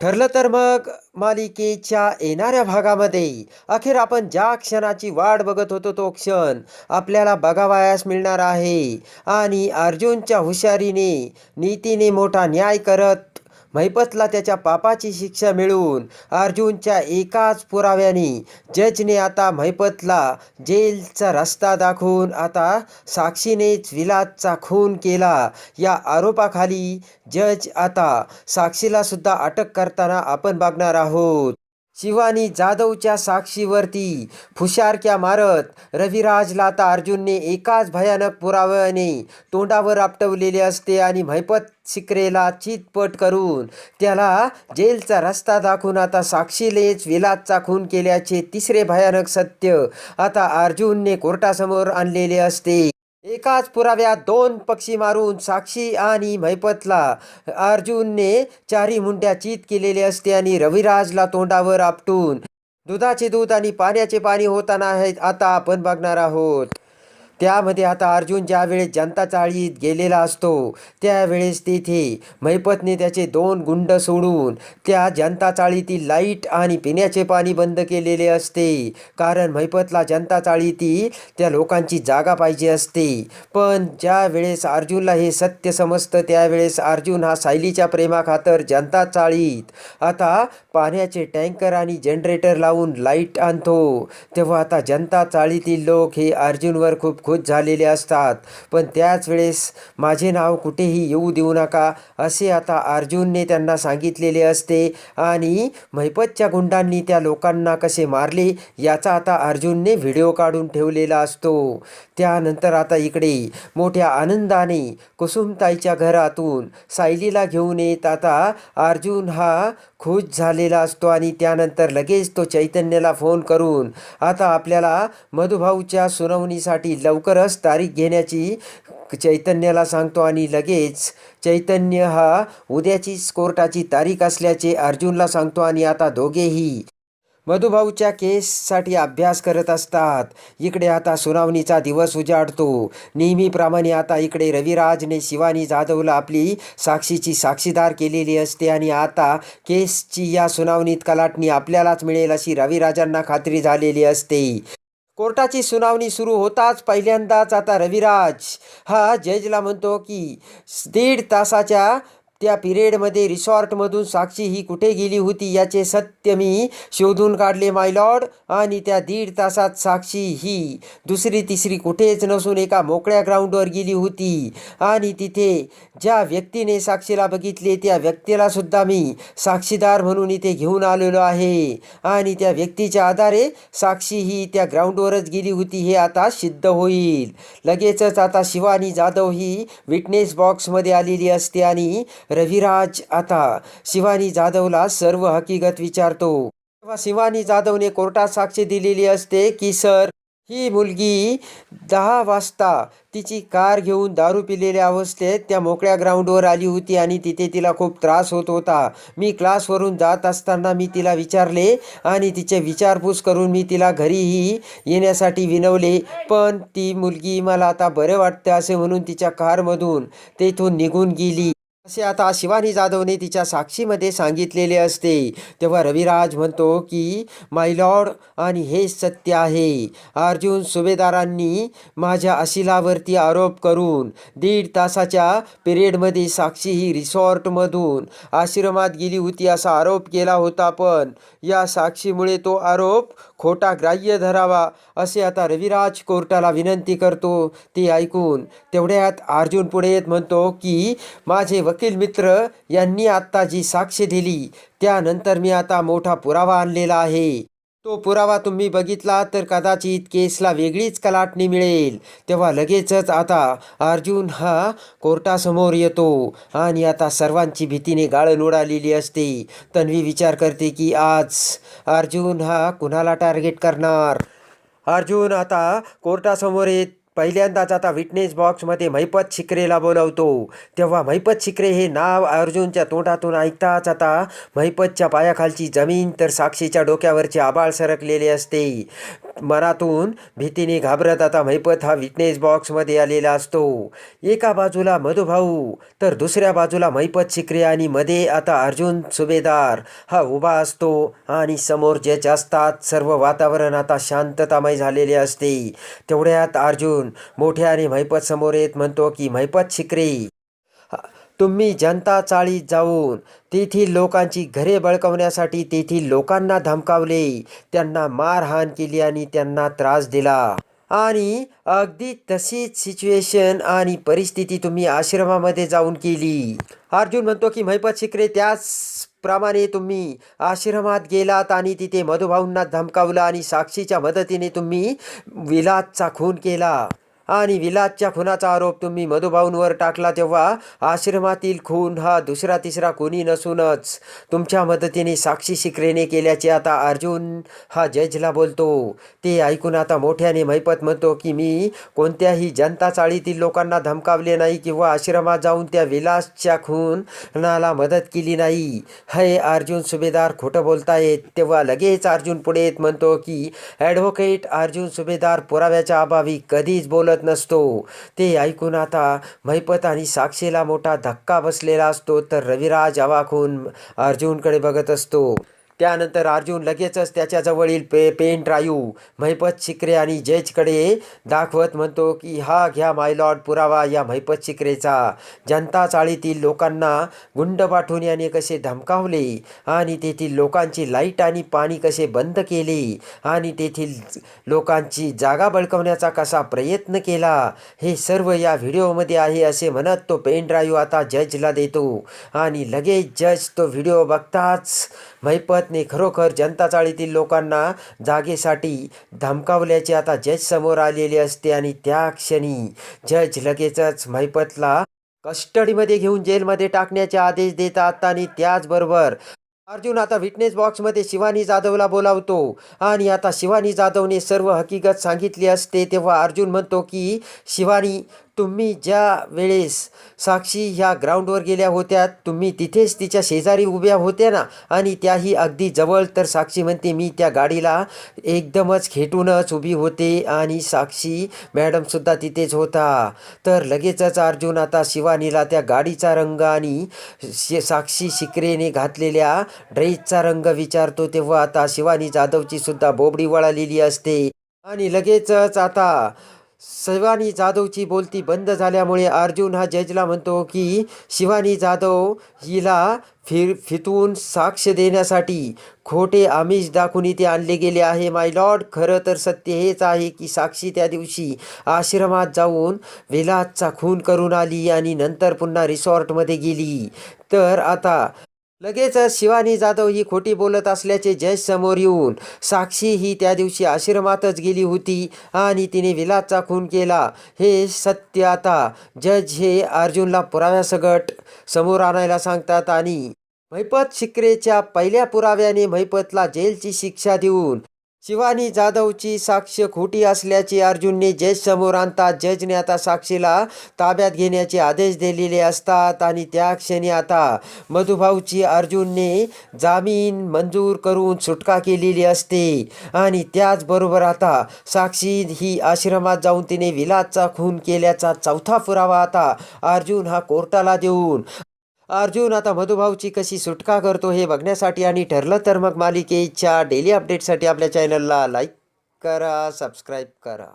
ठरलं तर मग मालिकेच्या येणाऱ्या भागामध्ये. अखेर आपण ज्या क्षणाची वाट बघत होतो तो क्षण आपल्याला बघावयास मिळणार आहे. आणि अर्जुनच्या हुशारीने नीतीने मोठा न्याय करत महिपतला त्याच्या पापाची शिक्षा मिळून अर्जुनच्या एकाच पुराव्याने जजने आता महिपतला जेलचा रस्ता दाखवून आता साक्षीनेच विलासचा खून केला. या आरोपाखाली जज आता साक्षीला सुद्धा अटक करताना आपण बघणार आहोत. शिवानी जाधवच्या साक्षीवरती फुशारक्या मारत रविराजला आता अर्जुनने एकाच भयानक पुराव्याने तोंडावर आपटवलेले असते आणि भयपत शिकरेला चितपट करून त्याला जेलचा रस्ता दाखवून आता साक्षीलेच विलासचा खून केल्याचे तिसरे भयानक सत्य आता अर्जुनने कोर्टासमोर आणलेले असते. एकाच पुराव्यात दोन पक्षी मारून साक्षी आणि मैपतला अर्जुनने चारी मुंड्या चित केलेले असते आणि रविराजला तोंडावर आपटून दुधाचे दूध आणि पाण्याचे पाणी होताना आहेत आता आपण बघणार आहोत. त्यामध्ये आता अर्जुन ज्यावेळेस जनता चाळीत गेलेला असतो त्यावेळेस तेथे महिपतने त्याचे दोन गुंड सोडून त्या जनता चाळीतील लाइट आणि पिण्याचे पाणी बंद केलेले असते. कारण महिपतला जनता चाळीतील त्या लोकांची जागा पाहिजे असते. पण ज्या वेळेस अर्जुनला हे सत्य समजतं त्यावेळेस अर्जुन हा सायलीच्या प्रेमाखातर जनता चाळीत. आता पाण्याचे टँकर आणि जनरेटर लावून लाइट आणतो. तेव्हा आता जनता चाळीतील लोक हे अर्जुनवर खूप खुश झालेले असतात. पण त्याच वेळेस माझे नाव कुठेही येऊ देऊ नका असे आता अर्जुनने त्यांना सांगितलेले असते. आणि महिपतच्या गुंडांनी त्या लोकांना कसे मारले याचा आता अर्जुनने व्हिडिओ काढून ठेवलेला असतो. त्यानंतर आता इकडे मोठ्या आनंदाने कुसुमताईच्या घरातून सायलीला घेऊन येत आता अर्जुन हा खुश झालेला असतो आणि त्यानंतर लगेच तो चैतन्याला फोन करून आता आपल्याला मधुभाऊच्या सुनावणीसाठी लव लवकरच तारीख घेण्याची चैतन्याला सांगतो आणि लगेच चैतन्य हा उद्याचीच कोर्टाची तारीख असल्याचे अर्जुनला सांगतो आणि आता दोघेही मधुभाऊच्या केससाठी अभ्यास करत असतात. इकडे आता सुनावणीचा दिवस उजाडतो. नेहमीप्रमाणे आता इकडे रविराजने शिवानी जाधवला आपली साक्षीची साक्षीदार केलेली असते आणि आता केसची या सुनावणीत कलाटणी आपल्यालाच मिळेल अशी रविराजांना खात्री झालेली असते. कोर्टाची सुनावणी सुरू होताच पहिल्यांदाच आता रविराज. हा जजला म्हणतो की दीड तासाच्या त्या पिरियडमध्ये रिसॉर्टमधून साक्षी ही कुठे गेली होती याचे सत्य मी शोधून काढले माय लॉर्ड आणि त्या दीड तासात साक्षी ही दुसरी तिसरी कुठेच नसून एका मोकळ्या ग्राउंडवर गेली होती. आणि तिथे ज्या व्यक्तीने साक्षीला बघितले त्या व्यक्तीला सुद्धा मी साक्षीदार म्हणून इथे घेऊन आलेलो आहे. आणि त्या व्यक्तीच्या आधारे साक्षी ही त्या ग्राउंडवरच गेली होती हे आता सिद्ध होईल. लगेचच आता शिवानी जाधव ही विटनेस बॉक्समध्ये आलेली असते आणि रविराज आता शिवानी जाधवला सर्व हकीकत विचारतो. तेव्हा शिवानी जाधवने कोर्टात साक्षी दिलेली असते की सर ही मुलगी दहा वाजता तिची कार घेऊन दारू पिलेल्या अवस्थेत त्या मोकळ्या ग्राउंडवर आली होती आणि तिथे तिला खूप त्रास होत होता. मी क्लासवरून जात असताना मी तिला विचारले आणि तिचे विचारपूस करून मी तिला घरीही येण्यासाठी विनवले. पण ती मुलगी मला आता बरं वाटतं असे म्हणून तिच्या कारमधून तेथून निघून गेली. असे आता शिवानी जाधवने तिच्या साक्षीमध्ये सांगितलेले असते. तेव्हा रविराज म्हणतो की माय लॉर्ड आणि हे सत्य आहे. अर्जुन सुभेदारांनी माझ्या अशिलावरती आरोप करून दीड तासाच्या पिरियडमध्ये साक्षी ही रिसॉर्टमधून आश्रमात गेली होती असा आरोप केला होता. पण या साक्षीमुळे तो आरोप खोटा ग्राह्य धरावा असे आता रविराज कोर्टाला विनंती करतो. ते ऐकून तेवढ्यात अर्जुन पुढे येत म्हणतो की माझे वकील मित्र यांनी आत्ता जी साक्ष दिली. त्यानंतर मी आता मोठा पुरावा आणलेला आहे. तो पुरावा तुम्ही बघितला तर कदाचित केसला वेगळीच कलाटणी मिळेल. तेव्हा लगेचच आता अर्जुन हा कोर्टासमोर येतो आणि आता सर्वांची भीतीने गाळण उडालेली असते. तन्वी विचार करते की आज अर्जुन हा कुणाला टार्गेट करणार? अर्जुन आता कोर्टासमोर येत पहिल्यांदाच आता विटनेस बॉक्समध्ये महिपत शिकरेला बोलवतो. तेव्हा महिपत शिकरे हे नाव अर्जुनच्या तोंडातून ऐकताच आता महिपतच्या पायाखालची जमीन तर साक्षीच्या डोक्यावरचे आबाळ सरकलेले असते. मनातून भीतीने घाबरत आता महिपत हा विटनेस बॉक्समध्ये आलेला असतो. एका बाजूला मधुभाऊ तर दुसऱ्या बाजूला महिपत शिकरे आणि मध्ये आता अर्जुन सुभेदार. हा उभा असतो आणि समोर जज असतात सर्व वातावरण आता शांततामय झालेले असते. तेवढ्यात अर्जुन मोठ्या आणि महिपत समोर येत म्हणतो की महिपत शिकरे तुम्ही जनता चाळीत जाऊन तेथील लोकांची घरे बळकवण्यासाठी तेथील लोकांना धमकावले. त्यांना मारहाण केली आणि त्यांना त्रास दिला. आणि अगदी तशीच सिच्युएशन आणि परिस्थिती तुम्ही आश्रमामध्ये जाऊन केली. अर्जुन म्हणतो की महिपत शिकरे त्याच प्रमाणे तुम्ही आश्रमात गेलात आणि तिथे मधुभाऊंना धमकावलं आणि साक्षीच्या मदतीने तुम्ही विलासचा खून केला. आणि विलासच्या खुनाचा आरोप तुम्ही मधुभाऊंवर टाकला तेव्हा आश्रमातील खून हा दुसरा तिसरा कोणी नसूनच तुमच्या मदतीने साक्षी शिकरेने केल्याचे आता अर्जुन हा जजला बोलतो. ते ऐकून आता मोठ्याने मैपत म्हणतो की मी कोणत्याही जनता चाळीतील लोकांना धमकावले नाही किंवा आश्रमात जाऊन त्या विलासच्या खूनाला मदत केली नाही. हे अर्जुन सुभेदार खोटं बोलतायत. तेव्हा लगेच अर्जुन पुढे येत म्हणतो की ॲडव्होकेट अर्जुन सुभेदार पुराव्याच्या अभावी कधीच बोलत नसतो. ते ऐकून आता महिपत आणि साक्षीला मोठा धक्का बसलेला असतो तर रविराज अवाकून अर्जुनकडे बघत असतो. त्यानंतर अर्जुन लगेचच त्याच्याजवळील पे पेन ड्राईव्ह. महिपत शिकरे आणि जजकडे दाखवत म्हणतो की हा घ्या मायलॉर्ड पुरावा या महिपत शिकरेचा जनता चाळीतील लोकांना गुंड पाठवून याने कसे धमकावले आणि तेथील लोकांची लाइट आणि पाणी कसे बंद केले आणि तेथील लोकांची जागा बळकवण्याचा कसा प्रयत्न केला हे सर्व या व्हिडिओमध्ये आहे असे म्हणत तो पेन ड्राईव्ह आता जजला देतो. आणि लगेच जज तो व्हिडिओ बघताच महिपतने खरोखर जनता चाळीतील लोकांना जागेसाठी धमकावल्याचे आता जज समोर आलेले असते आणि त्या क्षणी जज लगेचच महिपतला कस्टडीमध्ये घेऊन जेलमध्ये टाकण्याचे आदेश देतात आणि त्याचबरोबर अर्जुन आता विटनेस बॉक्समध्ये शिवानी जाधवला बोलावतो. आणि आता शिवानी जाधवने सर्व हकीकत सांगितली असते तेव्हा अर्जुन म्हणतो की शिवानी तुम्ही ज्या वेळेस साक्षी ह्या ग्राउंडवर गेल्या होत्या तुम्ही तिथेच तिच्या शेजारी उभ्या होत्या ना? आणि त्याही अगदी जवळ तर साक्षी म्हणते मी त्या गाडीला एकदमच खेटूनच उभी होते आणि साक्षी मॅडमसुद्धा तिथेच होता. तर लगेचच अर्जुन आता शिवानीला त्या गाडीचा रंग आणि साक्षी शिकरेने घातलेल्या ड्रेसचा रंग विचारतो तेव्हा आता शिवानी जाधवची सुद्धा बोबडी वळालेली असते. आणि लगेचच आता शिवानी जाधवची बोलती बंद झाल्यामुळे अर्जुन हा जजला म्हणतो की शिवानी जाधव हिला फिर फितून साक्ष देण्यासाठी खोटे आमिष दाखवून इथे आणले गेले आहे माय लॉर्ड. खरं तर सत्य हेच आहे की साक्षी त्या दिवशी आश्रमात जाऊन विलासचा खून करून आली आणि नंतर पुन्हा रिसॉर्टमध्ये गेली. तर आता लगेचच शिवानी जाधव ही खोटी बोलत असल्याचे जज समोर येऊन साक्षी ही त्या दिवशी आश्रमातच गेली होती आणि तिने विलासचा खून केला. हे सत्य आता. जज हे अर्जुनला पुराव्यासकट समोर आणायला सांगतात आणि महिपत शिकरेच्या पहिल्या पुराव्याने महिपतला जेलची शिक्षा देऊन शिवानी जाधवची साक्ष खोटी असल्याची अर्जुनने जज समोर आणतात जजने आता साक्षीला ताब्यात घेण्याचे आदेश दिलेले असतात आणि त्या क्षणी आता मधुभाऊची अर्जुनने जामीन मंजूर करून सुटका केलेली असते. आणि त्याचबरोबर आता साक्षी ही आश्रमात जाऊन तिने विलासचा खून केल्याचा चौथा पुरावा आता अर्जुन हा कोर्टाला देऊन अर्जुन आता मधुभाऊची कशी सुटका करतो हे बघण्यासाठी आणि ठरलं तर मग मालिकेच्या डेली अपडेटसाठी आपल्या चॅनलला लाईक करा सबस्क्राईब करा.